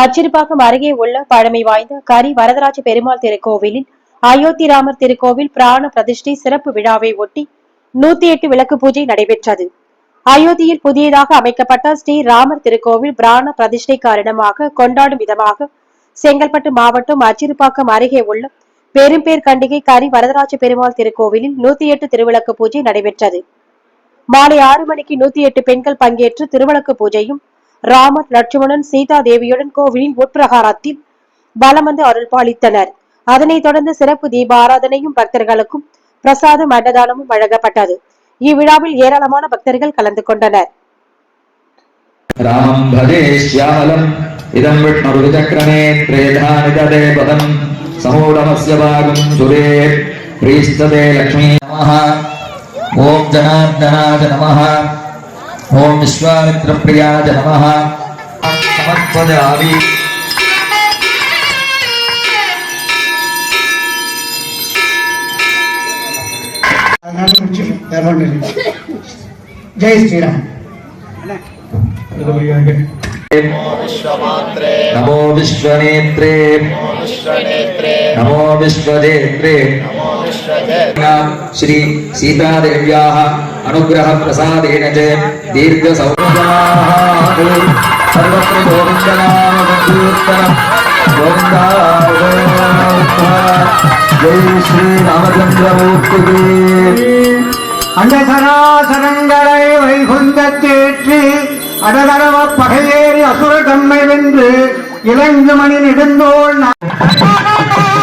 அச்சிறுபாக்கம் அருகே உள்ள பழமை வாய்ந்த கரி வரதராஜ பெருமாள் திருக்கோவிலில் அயோத்தி ராமர் திருக்கோவில் பிராண பிரதிஷ்டை சிறப்பு விழாவை ஒட்டி நூத்தி எட்டு விளக்கு பூஜை நடைபெற்றது. அயோத்தியில் புதியதாக அமைக்கப்பட்ட ஸ்ரீ ராமர் திருக்கோவில் பிராண பிரதிஷ்டை காரணமாக கொண்டாடும் விதமாக செங்கல்பட்டு மாவட்டம் அச்சிறுபாக்கம் அருகே உள்ள பெரும்பேர் கண்டிகை கரி வரதராஜ பெருமாள் திருக்கோவிலில் நூத்தி எட்டு திருவிளக்கு பூஜை நடைபெற்றது. மாலை ஆறு மணிக்கு நூத்தி எட்டு பெண்கள் பங்கேற்று திருவிளக்கு பூஜையும் ராமர் லட்சுமணன் சீதா தேவியுடன் கோவிலின் உட்பிரகாரத்தில் வலம் வந்து அருள் பாலித்தனர். அதனைத் தொடர்ந்து சிறப்பு தீப ஆராதனையும் பக்தர்களுக்கும் பிரசாதம் அன்னதானமும் வழங்கப்பட்டது. இவ்விழாவில் ஏராளமான பக்தர்கள் கலந்து கொண்டனர். ராமம் பஜே ஸ்யாமலம் இதம் விஷ்ணுருதிச்சக்கரமே பிரேதானி ததே பதம் சமூடமஸ்ய பாகம் சுரே பிரீஸ்ததே லக்ஷ்மி நமஹ ஓம் ஜனார்தனாய நமஹ ओम विश्वामित्र प्रियाज नम समर्पयामि जय श्रीराम। வேற ஒன்றும் இல்லை ஜெய் ஸ்ரீராம் नमो विश्वनेत्रे नमो विश्वजेत्रे श्री सीतादेव्याः अनुग्रहप्रसादेन च दीर्घसौरभाः सर्वत्र गोविन्दनामकीर्तनम् गोविन्दा गोविन्दा जय श्रीरामचन्द्रमूर्तिः அந்த சராசரங்களை வைகுந்தத்தேற்றி அடதரவ பகையேறி மணி நெடுந்தோள் நான்.